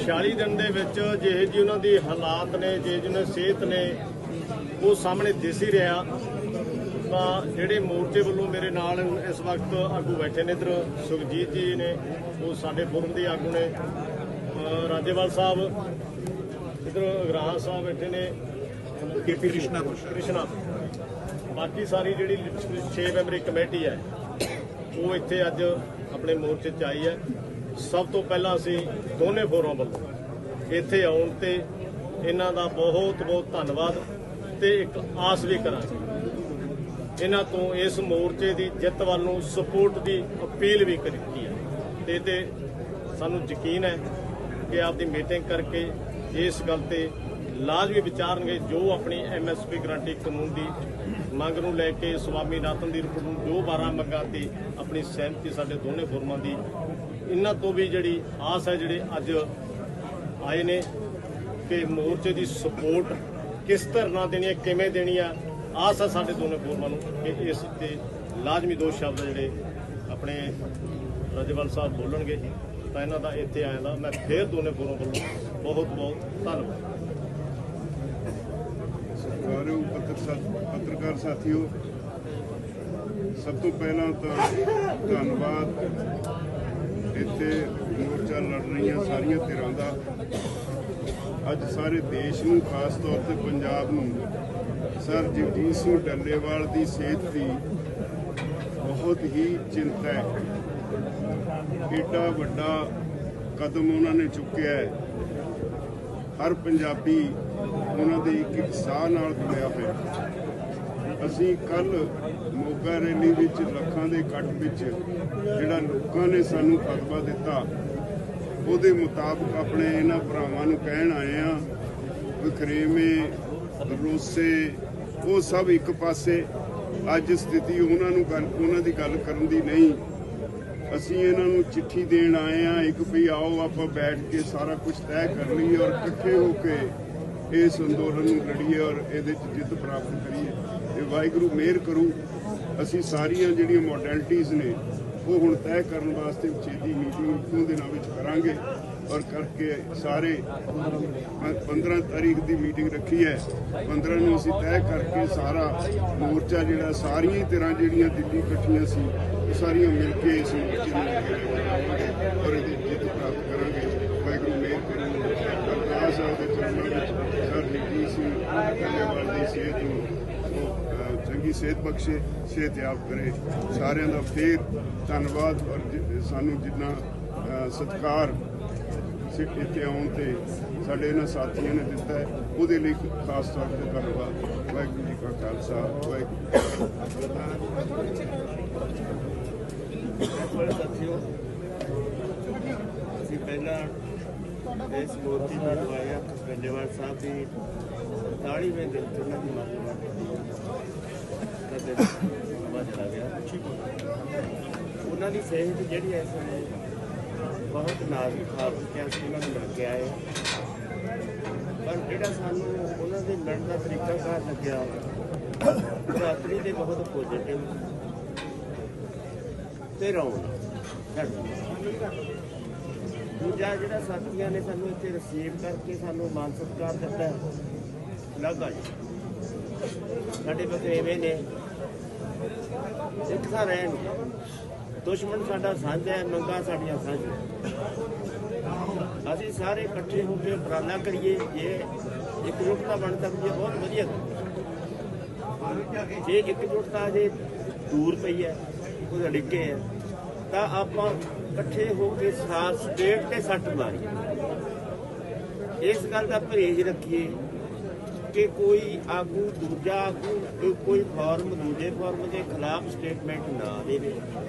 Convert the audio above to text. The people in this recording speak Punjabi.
46 ਦਿਨ ਦੇ ਵਿੱਚ ਜਿਹੇ ਜੀ ਉਹਨਾਂ ਦੀ ਹਾਲਾਤ ਨੇ ਜੇ ਜਿਹਨਾਂ ਸਿਹਤ ਨੇ ਉਹ ਸਾਹਮਣੇ ਦਿਸ ਹੀ ਰਿਹਾ। ਤਾਂ ਜਿਹੜੇ ਮੋਰਚੇ ਵੱਲੋਂ ਮੇਰੇ ਨਾਲ ਇਸ ਵਕਤ ਆਗੂ ਬੈਠੇ ਨੇ ਇਧਰ ਸੁਖਜੀਤ ਜੀ ਨੇ ਉਹ ਸਾਡੇ ਫੋਰਮ ਦੇ ਆਗੂ ਨੇ। ਰਾਜੇਵਾਲ ਸਾਹਿਬ ਇਧਰ ਅਗਰਾਹ ਸਾਹਿਬ ਬੈਠੇ ਨੇ। ਕੇਪੀ ਕ੍ਰਿਸ਼ਨਾ ਕ੍ਰਿਸ਼ਨਾ ਬਾਕੀ ਸਾਰੀ ਜਿਹੜੀ 6 ਮੈਂਬਰੀ ਕਮੇਟੀ ਹੈ ਉਹ ਇੱਥੇ ਅੱਜ ਆਪਣੇ ਮੋਰਚੇ 'ਚ ਆਈ ਹੈ। ਸਭ ਤੋਂ ਪਹਿਲਾਂ ਅਸੀਂ ਦੋਨੇ ਫੋਰਮ ਵੱਲੋਂ ਇੱਥੇ ਆਉਣ ਤੇ ਇਹਨਾਂ ਦਾ ਬਹੁਤ ਬਹੁਤ ਧੰਨਵਾਦ ਤੇ ਇੱਕ ਆਸ ਵੀ ਕਰਾਂਗੇ। ਇਹਨਾਂ ਤੋਂ ਇਸ ਮੋਰਚੇ ਦੀ ਜਿੱਤ ਵੱਲ ਨੂੰ ਸਪੋਰਟ ਦੀ ਅਪੀਲ ਵੀ ਕੀਤੀ ਹੈ। ਤੇ ਤੇ ਸਾਨੂੰ ਯਕੀਨ ਹੈ ਕਿ ਆਪਦੀ ਮੀਟਿੰਗ ਕਰਕੇ ਇਸ ਗੱਲ ਤੇ ਲਾਜ਼ਮੀ ਵਿਚਾਰਨਗੇ ਜੋ ਆਪਣੀ ਐਮਐਸਪੀ ਗਰੰਟੀ ਕਾਨੂੰਨ ਦੀ ਮੰਗ ਨੂੰ ਲੈ ਕੇ ਸਵਾਮੀ ਨਾਥਨ ਦੀ ਰਿਪੋਰਟ ਨੂੰ ਜੋ 12 ਮੰਗਾਂ ਤੇ ਆਪਣੀ ਸਹਿਮਤੀ ਸਾਡੇ ਦੋਨੇ ਫੋਰਮਾਂ ਦੀ, ਇਹਨਾਂ ਤੋਂ ਵੀ ਜਿਹੜੀ ਆਸ ਹੈ ਜਿਹੜੇ ਅੱਜ ਆਏ ਨੇ ਕਿ ਮੋਰਚੇ ਦੀ ਸਪੋਰਟ ਕਿਸ ਤਰ੍ਹਾਂ ਦੇਣੀ ਹੈ, ਕਿਵੇਂ ਦੇਣੀ ਆ, ਆਸ ਹੈ ਸਾਡੇ ਦੋਨੇ ਫੋਰਮਾਂ ਨੂੰ ਕਿ ਇਸ ਤੇ ਲਾਜ਼ਮੀ ਦੋ ਸ਼ਬਦ ਜਿਹੜੇ ਆਪਣੇ ਰਾਜੇਵਾਲ ਸਾਹਿਬ ਬੋਲਣਗੇ, ਤਾਂ ਇਹਨਾਂ ਦਾ ਇੱਥੇ ਆਇਆ ਦਾ ਮੈਂ ਫੇਰ ਦੋਨੇ ਫੋਰਮ ਵੱਲੋਂ ਬਹੁਤ ਬਹੁਤ ਧੰਨਵਾਦ। ਸਤਿਕਾਰਯੋਗ ਪੱਤਰਕਾਰ ਪੱਤਰਕਾਰ ਸਾਥੀਓ, ਸਭ ਤੋਂ ਪਹਿਲਾਂ ਤਾਂ ਧੰਨਵਾਦ। ਇੱਥੇ ਮੋਰਚਾ ਲੜ ਰਹੀਆਂ ਸਾਰੀਆਂ ਧਿਰਾਂ ਦਾ। ਅੱਜ ਸਾਰੇ ਦੇਸ਼ ਨੂੰ, ਖਾਸ ਤੌਰ ਤੇ ਪੰਜਾਬ ਨੂੰ, ਸਰ ਜਗਜੀਤ ਸਿੰਘ ਡੱਲੇਵਾਲ ਦੀ ਸਿਹਤ ਦੀ ਬਹੁਤ ਹੀ ਚਿੰਤਾ ਹੈ। ਏਡਾ ਵੱਡਾ ਕਦਮ ਉਹਨਾਂ ਨੇ ਚੁੱਕਿਆ ਹੈ। ਹਰ ਪੰਜਾਬੀ ਉਹਨਾਂ ਦੇ ਇੱਕ ਇੱਕ ਸਾਹ ਨਾਲ ਜੁੜਿਆ ਹੋਇਆ। ਅਸੀਂ ਕੱਲ ਮੋਗਾ ਰੈਲੀ ਵਿੱਚ ਲੱਖਾਂ ਦੇ ਇਕੱਠ ਵਿੱਚ ਜਿਹੜਾ ਲੋਕਾਂ ਨੇ ਸਾਨੂੰ ਫਤਵਾ ਦਿੱਤਾ, ਉਹਦੇ ਮੁਤਾਬਕ ਆਪਣੇ ਇਹਨਾਂ ਭਰਾਵਾਂ ਨੂੰ ਕਹਿਣ ਆਏ ਆ ਵਖਰੇਵੇਂ, ਰੋਸੇ, ਉਹ ਸਭ ਇੱਕ ਪਾਸੇ। ਅੱਜ ਸਥਿਤੀ ਉਹਨਾਂ ਨੂੰ ਗੱਲ ਉਹਨਾਂ ਦੀ ਗੱਲ ਕਰਨ ਦੀ ਨਹੀਂ ਅਸੀਂ ਇਹਨਾਂ ਨੂੰ ਚਿੱਠੀ ਦੇਣ ਆਏ ਆ ਇੱਕ ਵੀ ਆਓ ਆਪਾਂ ਬੈਠ ਕੇ ਸਾਰਾ ਕੁਝ ਤੈਅ ਕਰ ਲਈਏ ਔਰ ਇਕੱਠੇ ਹੋ ਕੇ ਇਸ ਅੰਦੋਲਨ ਨੂੰ ਲੜੀਏ ਔਰ ਇਹਦੇ 'ਚ ਜਿੱਤ ਪ੍ਰਾਪਤ ਕਰੀਏ। ਤੇ ਵਾਹਿਗੁਰੂ ਮਿਹਰ ਕਰੂ, ਅਸੀਂ ਸਾਰੀਆਂ ਜਿਹੜੀਆਂ ਮੋਡੈਲਿਟੀਆਂ ਨੇ ਉਹ ਹੁਣ ਤੈਅ ਕਰਨ ਵਾਸਤੇ ਛੇਤੀ ਮੀਟਿੰਗ ਦੋ ਦਿਨਾਂ ਵਿੱਚ ਕਰਾਂਗੇ ਔਰ ਕਰਕੇ ਸਾਰੇ 15 ਤਾਰੀਖ ਦੀ ਮੀਟਿੰਗ ਰੱਖੀ ਹੈ। 15 ਨੂੰ ਅਸੀਂ ਤੈਅ ਕਰਕੇ ਸਾਰਾ ਮੋਰਚਾ ਜਿਹੜਾ ਸਾਰੀਆਂ ਹੀ ਤਰ੍ਹਾਂ ਜਿਹੜੀਆਂ ਦਿੱਲੀ ਇਕੱਠੀਆਂ ਸੀ, ਉਹ ਸਾਰੀਆਂ ਮਿਲ ਕੇ ਇਸ ਮੋਰਚੇ ਨੂੰ ਅੱਗੇ ਵਧਾਵਾਂਗੇ ਔਰ ਇਹਦੀ ਜਿੱਤ ਪ੍ਰਾਪਤ ਕਰਾਂਗੇ। ਵਾਹਿਗੁਰੂ ਮਿਹਰ ਕਰੂ ਅਰਦਾਸ ਹੈ ਉਹਦੇ ਚਰਨਾਂ ਵਿੱਚ, ਸਰ ਜਗਜੀਤ ਸੀ ਧੰਨਵਾਦ ਦੀ ਸਿਹਤ ਨੂੰ ਚੰਗੀ ਸਿਹਤ ਬਖਸ਼ੇ ਸਿਹਤਯਾਬ ਕਰੇ। ਸਾਰਿਆਂ ਦਾ ਫੇਰ ਧੰਨਵਾਦ ਔਰ ਸਾਨੂੰ ਜਿੰਨਾ ਸਤਿਕਾਰ ਸਿੱਖ ਇੱਥੇ ਆਉਣ ਤੇ ਸਾਡੇ ਇਹਨਾਂ ਸਾਥੀਆਂ ਨੇ ਦਿੱਤਾ ਹੈ, ਉਹਦੇ ਲਈ ਖਾਸ ਤੌਰ ਤੇ ਧੰਨਵਾਦ। ਵਾਹਿਗੁਰੂ ਜੀ ਕਾ ਖਾਲਸਾ, ਵਾਹਿਗੁਰੂ ਬੜੇ ਸਾਥੀਓ ਅਸੀਂ ਪਹਿਲਾਂ ਇਸ ਮੂਰਤੀ ਨੂੰ ਲਵਾਇਆ ਗੰਡੇਵਾਲ ਸਾਹਿਬ ਦੀ 40ਵੇਂ ਦਿਨ ਤੇ ਉਹਨਾਂ ਦੀ ਮਰਨ ਵਾਪਰੀ ਕਦੇ ਸਮਾਂ ਚਲਾ ਗਿਆ ਉਹਨਾਂ ਦੀ ਸਿਹਤ ਜਿਹੜੀ ਇਸ ਵੇਲੇ ਬਹੁਤ ਨਾਜ਼ੁਕ ਹਾਲਤ ਕਿਹਾ ਸੀ ਉਹਨਾਂ ਨੂੰ ਮਿਲ ਕੇ ਆਏ ਪਰ ਜਿਹੜਾ ਸਾਨੂੰ ਉਹਨਾਂ ਦੇ ਲੜਨ ਦਾ ਤਰੀਕਾ ਕਾਰ ਲੱਗਿਆ, ਰਾਤਰੀ ਦੇ ਬਹੁਤ ਪੋਜ਼ਿਟਿਵ ਤੇ ਰੌਣ। ਦੂਜਾ ਜਿਹੜਾ ਸਾਥੀਆਂ ਨੇ ਸਾਨੂੰ ਇੱਥੇ ਰਿਸੀਵ ਕਰਕੇ ਸਾਨੂੰ ਮਾਨ ਸਤਿਕਾਰ ਦਿੱਤਾ ਹੈ ਲੱਗਾ ਜੀ। ਸਾਡੇ ਬਥੇਵੇਂ ਨੇ। ਸਿੱਖ ਤਾਂ ਰਹਿਣ ਦੁਸ਼ਮਣ ਸਾਡਾ ਸਾਂਝਾ ਹੈ, ਮੰਗਾ ਸਾਡੀਆਂ ਸਾਂਝੀਆਂ ਅਸੀਂ ਸਾਰੇ ਇਕੱਠੇ ਹੋ ਕੇ ਉਪਰਾਲਾ ਕਰੀਏ। ਜੇ ਇਕਜੁੱਟਤਾ ਬਣ ਸਕਦੀ ਹੈ, ਬਹੁਤ ਵਧੀਆ ਜੇ ਇੱਕ ਇਕਜੁੱਟਤਾ ਜੇ ਦੂਰ ਪਈ ਹੈ ਕੋਈ ਅੜਿੱਕੇ ਹੈ, ਤਾਂ ਆਪਾਂ ਇਕੱਠੇ ਹੋ ਕੇ ਸਾਥ ਸਟੇਟ ਤੇ ਸੱਟ ਮਾਰੀਏ। ਇਸ ਗੱਲ ਦਾ ਪਰਹੇਜ਼ ਰੱਖੀਏ। ਕਿ ਕੋਈ ਆਗੂ ਦੂਜਾ ਆਗੂ ਕੋਈ ਫਾਰਮ ਦੂਜੇ ਫਾਰਮ ਦੇ ਖਿਲਾਫ ਸਟੇਟਮੈਂਟ ਨਾ ਦੇਵੇ।